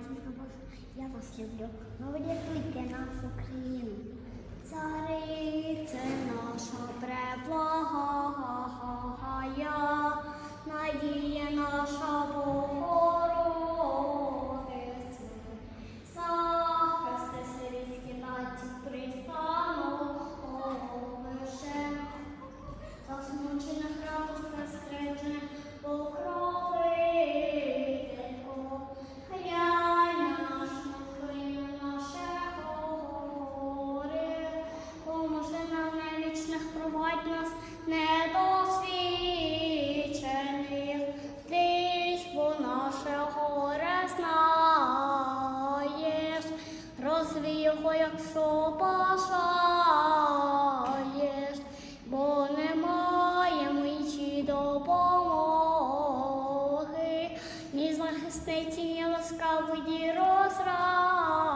матінка Божа, я вас люблю. Ну врятуйте нас Україну. Царице наша преблагая, надія наша Богородице, захисти сирійські наті пристановище, засмучених радостне скрижне провадь нас недосвідчених, ти ж бо наше горе знаєш, розвій його, як собажаєш, бо немає мичі допомоги, ні захисниці, ні ласкавої розради.